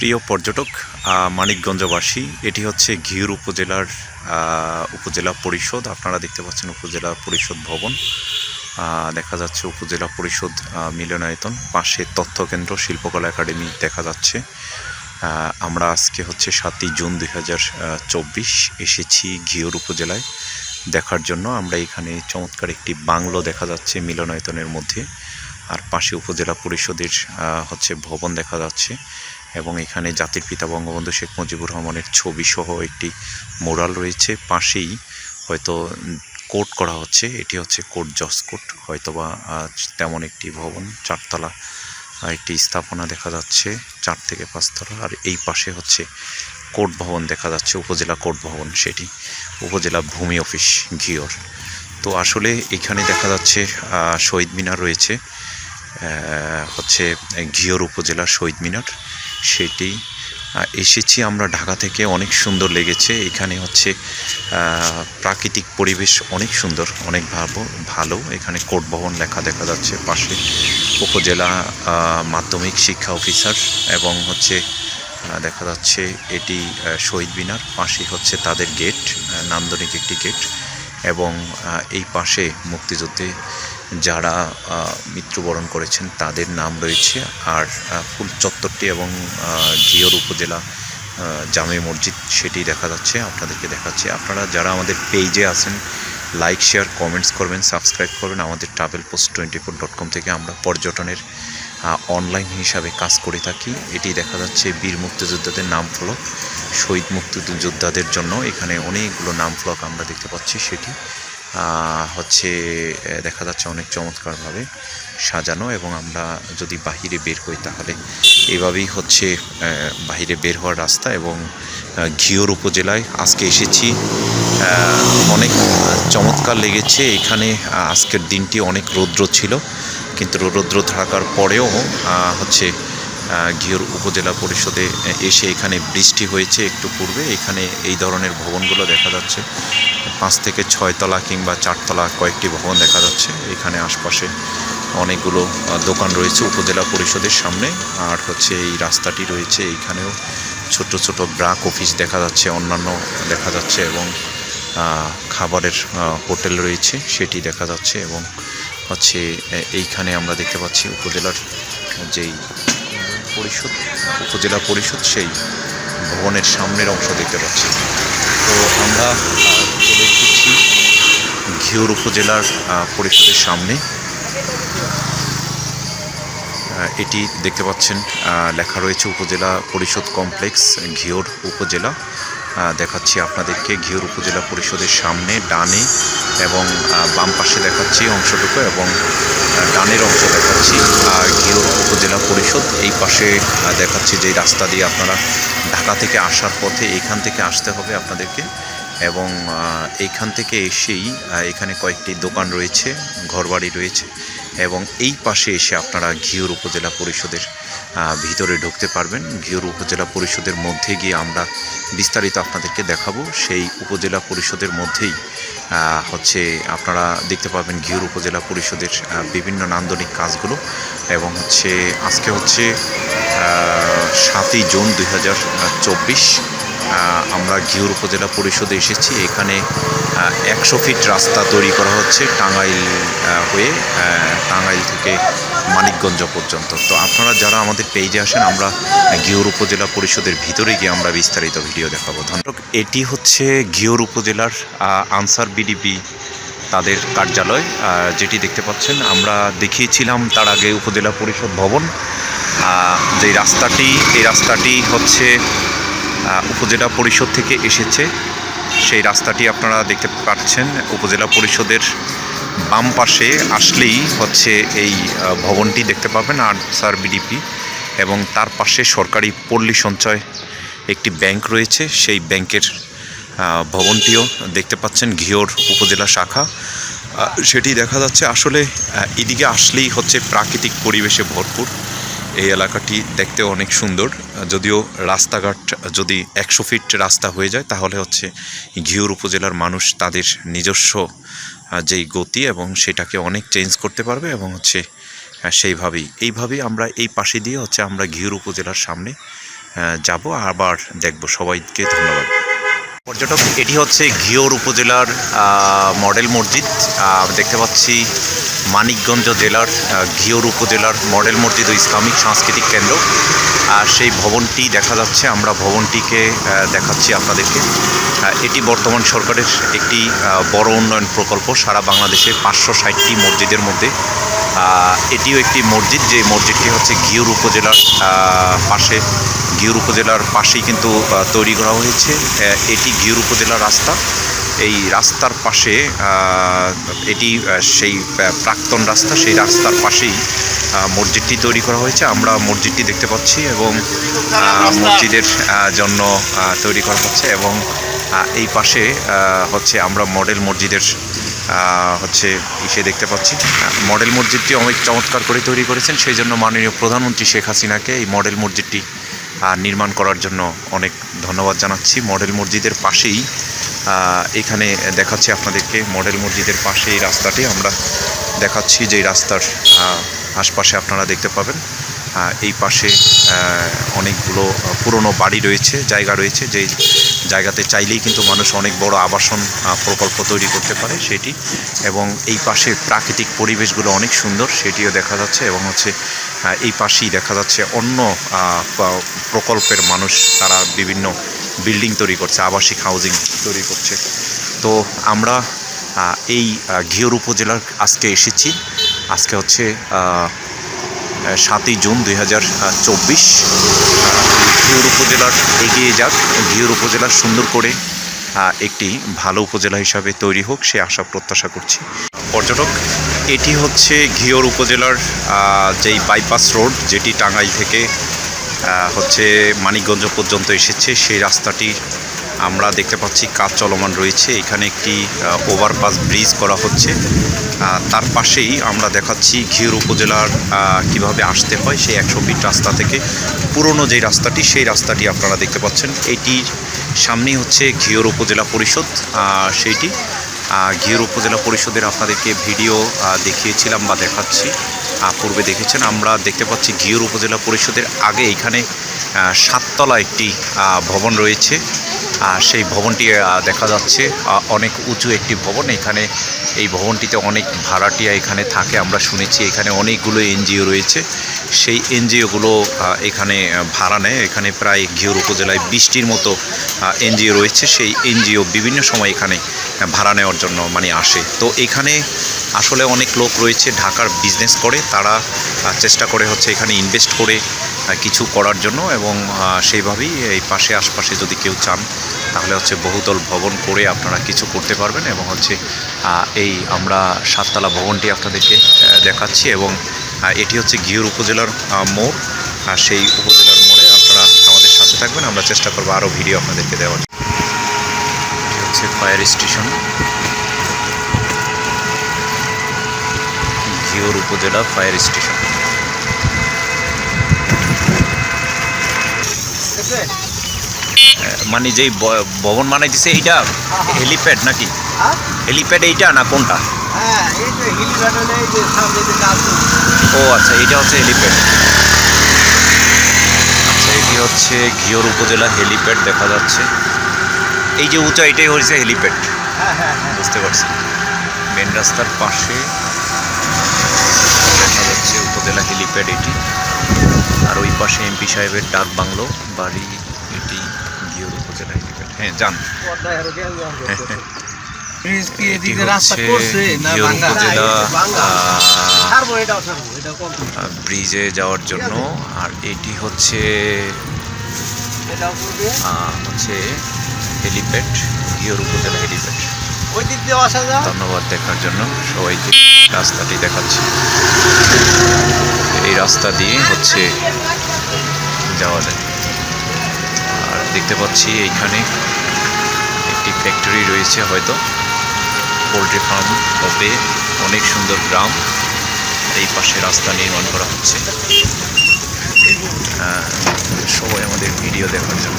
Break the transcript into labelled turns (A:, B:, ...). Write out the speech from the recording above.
A: প্রিয় পর্যটক মানিকগঞ্জবাসী, এটি হচ্ছে ঘিউর উপজেলার উপজেলা পরিষদ। আপনারা দেখতে পাচ্ছেন উপজেলা পরিষদ ভবন। দেখা যাচ্ছে উপজেলা পরিষদ মিলনায়তন। পাশে তথ্য কেন্দ্র শিল্পকলা একাডেমি দেখা যাচ্ছে। আমরা আজকে হচ্ছে সাতই জুন দুই হাজার চব্বিশ এসেছি ঘিওর উপজেলায়। দেখার জন্য আমরা এখানে চমৎকার একটি বাংলো দেখা যাচ্ছে মিলনায়তনের মধ্যে। আর পাশে উপজেলা পরিষদের হচ্ছে ভবন দেখা যাচ্ছে। এবং এখানে জাতির পিতা বঙ্গবন্ধু শেখ মুজিবুর রহমানের ছবি সহ একটি মোরাল রয়েছে। পাশেই হয়তো কোর্ট করা হচ্ছে। এটি হচ্ছে কোর্ট জজ কোর্ট হয়তোবা তেমন একটি ভবন, চারতলা, একটি স্থাপনা দেখা যাচ্ছে, চার থেকে পাঁচতলা আর এই পাশে হচ্ছে কোর্ট ভবন দেখা যাচ্ছে, উপজেলা কোর্ট ভবন সেটি। উপজেলা ভূমি অফিস ঘিওর। তো আসলে এখানে দেখা যাচ্ছে শহীদ মিনার রয়েছে। হচ্ছে ঘিওর উপজেলার শহীদ মিনার। সেটি। এসেছি আমরা ঢাকা থেকে, অনেক সুন্দর লেগেছে। এখানে হচ্ছে প্রাকৃতিক পরিবেশ অনেক সুন্দর, অনেক ভালো ভালো। এখানে কোর্ট ভবন লেখা দেখা যাচ্ছে পাশে। উপজেলা মাধ্যমিক শিক্ষা অফিসার এবং হচ্ছে দেখা যাচ্ছে এটি শহীদ মিনার। পাশে হচ্ছে তাদের গেট নান্দনিক একটি গেট এবং এই পাশে মুক্তিযুদ্ধে যারা মৃত্যুবরণ করেছেন তাদের নাম রয়েছে। আর ফুল চত্বরটি এবং ঘিওর উপজেলা জামে মসজিদ সেটি দেখা যাচ্ছে, আপনাদেরকে দেখাচ্ছে। আপনারা যারা আমাদের পেজে আছেন, লাইক, শেয়ার, কমেন্টস করবেন, সাবস্ক্রাইব করবেন। আমাদের travel post twenty four dot com থেকে আমরা পর্যটনের অনলাইন হিসাবে কাজ করে থাকি। এটি দেখা যাচ্ছে বীর মুক্তিযোদ্ধাদের নাম ফলক, শহীদ মুক্তিযোদ্ধাদের জন্য। এখানে অনেকগুলো নাম ফলক আমরা দেখতে পাচ্ছি সেটি। হচ্ছে দেখা যাচ্ছে অনেক চমৎকারভাবে সাজানো এবং আমরা যদি বাহিরে বের হই তাহলে এভাবেই হচ্ছে বাহিরে বের হওয়ার রাস্তা এবং ঘিওর উপজেলায় আজকে এসেছি। অনেক চমৎকার লেগেছে। এখানে আজকের দিনটি অনেক রৌদ্র ছিল। কিন্তু রৌদ্র থাকার পরেও হচ্ছে ঘিওর উপজেলা পরিষদে এসে এখানে বৃষ্টি হয়েছে একটু পূর্বে। এখানে এই ধরনের ভবনগুলো দেখা যাচ্ছে। পাঁচ থেকে ছয়তলা কিংবা চারতলা কয়েকটি ভবন দেখা যাচ্ছে। এখানে আশপাশে অনেকগুলো দোকান রয়েছে উপজেলা পরিষদের সামনে। আর হচ্ছে এই রাস্তাটি রয়েছে এইখানেও ছোট ছোট ব্রাক অফিস দেখা যাচ্ছে, অন্যান্য দেখা যাচ্ছে এবং খাবারের হোটেল রয়েছে সেটি দেখা যাচ্ছে এবং হচ্ছে এইখানে আমরা দেখতে পাচ্ছি উপজেলার যেই পরিষদ, উপজেলা পরিষদ সেই ভবনের সামনের অংশ দেখতে পাচ্ছি। তো আমরা দেখতেছি ঘিওর উপজেলার পরিষদের সামনে। এটি দেখতে পাচ্ছেন লেখা রয়েছে উপজেলা পরিষদ কমপ্লেক্স, ঘিওর উপজেলা। দেখাচ্ছি আপনাদেরকে ঘিওর উপজেলা পরিষদের সামনে, ডানে এবং বাম পাশে দেখাচ্ছি অংশটুকু এবং ডানের অংশ দেখাচ্ছি। আর ঘিওর উপজেলা পরিষদ এই পাশে দেখাচ্ছি যে রাস্তা দিয়ে আপনারা ঢাকা থেকে আসার পথে এখান থেকে আসতে হবে আপনাদেরকে এবং এইখান থেকে এসেই এখানে কয়েকটি দোকান রয়েছে, ঘরবাড়ি রয়েছে। এবং এই পাশে এসে আপনারা ঘিওর উপজেলা পরিষদের ভিতরে ঢুকতে পারবেন। ঘিওর উপজেলা পরিষদের মধ্যে গিয়ে আমরা বিস্তারিত আপনাদেরকে দেখাবো। সেই উপজেলা পরিষদের মধ্যেই হচ্ছে আপনারা দেখতে পাবেন ঘিওর উপজেলা পরিষদের বিভিন্ন নান্দনিক কাজগুলো এবং হচ্ছে আজকে হচ্ছে সাতই জুন দুই হাজার চব্বিশ আমরা ঘিওর উপজেলা পরিষদে এসেছি। এখানে একশো ফিট রাস্তা তৈরি করা হচ্ছে টাঙ্গাইল হয়ে টাঙ্গাইল থেকে মানিকগঞ্জ পর্যন্ত। তো আপনারা যারা আমাদের পেজে আসেন, আমরা ঘিওর উপজেলা পরিষদের ভিতরে গিয়ে আমরা বিস্তারিত ভিডিও দেখাবো। ধন্যবাদ। এটি হচ্ছে ঘিওর উপজেলার আনসার বিডিপি তাদের কার্যালয় যেটি দেখতে পাচ্ছেন। আমরা দেখিয়েছিলাম তার আগে উপজেলা পরিষদ ভবন। যে রাস্তাটি, এই রাস্তাটি হচ্ছে উপজেলা পরিষদ থেকে এসেছে। সেই রাস্তাটি আপনারা দেখতে পাচ্ছেন, উপজেলা পরিষদের বাম পাশে আসলেই হচ্ছে এই ভবনটি দেখতে পাবেন, আনসার বিডিপি, এবং তার পাশে সরকারি পল্লী সঞ্চয় একটি ব্যাংক রয়েছে, সেই ব্যাংকের ভবনটিও দেখতে পাচ্ছেন ঘিওর উপজেলা শাখা। সেটি দেখা যাচ্ছে আসলে এদিকে আসলেই হচ্ছে প্রাকৃতিক পরিবেশে ভরপুর। এই এলাকাটি দেখতে অনেক সুন্দর। যদিও রাস্তাঘাট যদি একশো ফিট রাস্তা হয়ে যায়, তাহলে হচ্ছে ঘিওর উপজেলার মানুষ তাদের নিজস্ব যেই গতি এবং সেটাকে অনেক চেঞ্জ করতে পারবে এবং হচ্ছে সেইভাবেই। এইভাবেই আমরা এই পাশে দিয়ে হচ্ছে আমরা ঘিওর উপজেলার সামনে যাব। আবার দেখব। সবাইকে ধন্যবাদ। পর্যটক, এটি হচ্ছে ঘিওর উপজেলার মডেল মসজিদ। দেখতে পাচ্ছি মানিকগঞ্জ জেলার ঘিওর উপজেলার মডেল মসজিদ ও ইসলামিক সাংস্কৃতিক কেন্দ্র। আর সেই ভবনটি দেখা যাচ্ছে, আমরা ভবনটিকে দেখাচ্ছি আপনাদেরকে। এটি বর্তমান সরকারের একটি বড় উন্নয়ন প্রকল্প। সারা বাংলাদেশে পাঁচশো ষাটটি মসজিদের মধ্যে। এটিও একটি মসজিদ, যে মসজিদটি হচ্ছে ঘিওর উপজেলার পাশে। ঘিওর উপজেলার পাশেই কিন্তু তৈরি করা হয়েছে। এটি ঘিওর উপজেলার রাস্তা। এই রাস্তার পাশে এটি সেই প্রাক্তন রাস্তা, সেই রাস্তার পাশেই মসজিদটি তৈরি করা হয়েছে। আমরা মসজিদটি দেখতে পাচ্ছি এবং মসজিদের জন্য তৈরি করা হচ্ছে এবং এই পাশে হচ্ছে আমরা মডেল মসজিদের হচ্ছে ইসে দেখতে পাচ্ছি। মডেল মসজিদটি অনেক চমৎকার করে তৈরি করেছেন। সেই জন্য মাননীয় প্রধানমন্ত্রী শেখ হাসিনাকে এই মডেল মসজিদটি নির্মাণ করার জন্য অনেক ধন্যবাদ জানাচ্ছি। মডেল মসজিদের পাশেই এখানে দেখাচ্ছি আপনাদেরকে মডেল মসজিদের পাশে এই রাস্তাটি। আমরা দেখাচ্ছি যে রাস্তার আশপাশে আপনারা দেখতে পাবেন এই পাশে অনেকগুলো পুরনো বাড়ি রয়েছে, জায়গা রয়েছে, যেই জায়গাতে চাইলেই কিন্তু মানুষ অনেক বড় আবাসন প্রকল্প তৈরি করতে পারে সেটি। এবং এই পাশে প্রাকৃতিক পরিবেশগুলো অনেক সুন্দর, সেটিও দেখা যাচ্ছে এবং হচ্ছে এই পাশেই দেখা যাচ্ছে অন্য প্রকল্পের মানুষ তারা বিভিন্ন বিল্ডিং তৈরি করছে, আবাসিক হাউজিং তৈরি করছে। তো আমরা এই ঘিওর উপজেলার আজকে এসেছি। আজকে হচ্ছে সাতই জুন দুই হাজার চব্বিশ। ঘিওর উপজেলার এগিয়ে যাক। ঘিওর উপজেলা সুন্দর করে একটি ভালো উপজেলা হিসাবে তৈরি হোক, সে আশা প্রত্যাশা করছি। পর্যটক, এটি হচ্ছে ঘিওর উপজেলার যেই বাইপাস রোড যেটি টাঙ্গাইল থেকে হচ্ছে মানিকগঞ্জ পর্যন্ত এসেছে। সেই রাস্তাটি আমরা দেখতে পাচ্ছি কাজ চলমান রয়েছে। এখানে একটি ওভারপাস ব্রিজ করা হচ্ছে। তার পাশেই আমরা দেখাচ্ছি ঘিওর উপজেলার কীভাবে আসতে হয় সেই একশো ফিট রাস্তা থেকে। পুরনো যে রাস্তাটি, সেই রাস্তাটি আপনারা দেখতে পাচ্ছেন। এটির সামনেই হচ্ছে ঘিওর উপজেলা পরিষদ সেইটি। ঘিওর উপজেলা পরিষদের আপনাদেরকে ভিডিও দেখিয়েছিলাম বা দেখাচ্ছি। পূর্বে দেখেছেন, আমরা দেখতে পাচ্ছি ঘিওর উপজেলা পরিষদের আগে এখানে সাততলা একটি ভবন রয়েছে। আহ, সেই ভবনটি দেখা যাচ্ছে অনেক উঁচু একটি ভবন। এখানে এই ভবনটিতে অনেক ভাড়াটিয়া এখানে থাকে আমরা শুনেছি। এখানে অনেকগুলো এনজিও রয়েছে। সেই এনজিওগুলো এখানে ভাড়া নেয়। এখানে প্রায় ঘিওর উপজেলায় বিশটির মতো এনজিও রয়েছে। সেই এনজিও বিভিন্ন সময় এখানে ভাড়া নেওয়ার জন্য মানে আসে। তো এখানে আসলে অনেক লোক রয়েছে ঢাকার বিজনেস করে। তারা চেষ্টা করে হচ্ছে এখানে ইনভেস্ট করে কিছু করার জন্য এবং সেইভাবেই এই পাশে আশপাশে যদি কেউ চান, তাহলে হচ্ছে বহুতল ভবন করে আপনারা কিছু করতে পারবেন এবং হচ্ছে এই আমরা সাততলা ভবনটি আপনাদেরকে দেখাচ্ছি এবং এটি হচ্ছে ঘিওর উপজেলার মোড়। আর সেই উপজেলার মোড়ে আপনারা আমাদের সাথে থাকবেন। আমরা চেষ্টা করব আরও ভিডিও আপনাদেরকে দেওয়ার। এটি হচ্ছে ফায়ার স্টেশন। ঘিওর উপজেলা ফায়ার স্টেশন। মানে যেই ভবন বানাইতেছে এইটা হেলিপ্যাড নাকি? হেলিপ্যাড এইটা না কোনটা?
B: হ্যাঁ
A: ও আচ্ছা এইটা হচ্ছে হেলিপ্যাড আচ্ছা এটি হচ্ছে ঘিওর উপজেলা হেলিপ্যাড দেখা যাচ্ছে। এই যে উঁচা এটাই হচ্ছে হেলিপ্যাড
B: হ্যাঁ হ্যাঁ
A: বুঝতে পারছি। মেন রাস্তার পাশে দেখা যাচ্ছে উপজেলা হেলিপ্যাড এটি। পাশে এমপি সাহেবের ডাক বাংলো বাড়ি এটি ঘিওর উপজেলা হেলিপ্যাড হ্যাঁ যান।
B: ব্রিজ
A: যাওয়ার জন্য। আর এটি হচ্ছে হচ্ছে হেলিপ্যাড ঘিওর উপজেলা হেলিপ্যাড।
B: ওই দিক দিয়ে আসা যায়
A: ধন্যবাদ দেখার জন্য। সবাইকে রাস্তাটি দেখাচ্ছি। এই রাস্তা দিয়ে হচ্ছে যাওয়া যায়। আর দেখতে পাচ্ছি এইখানে একটি ফ্যাক্টরি রয়েছে হয়তো। পোলট্রি ফার্ম হবে অনেক সুন্দর গ্রাম। এই পাশে রাস্তা নির্মাণ করা হচ্ছে। আহ, সবাই আমাদের ভিডিও দেখার জন্য।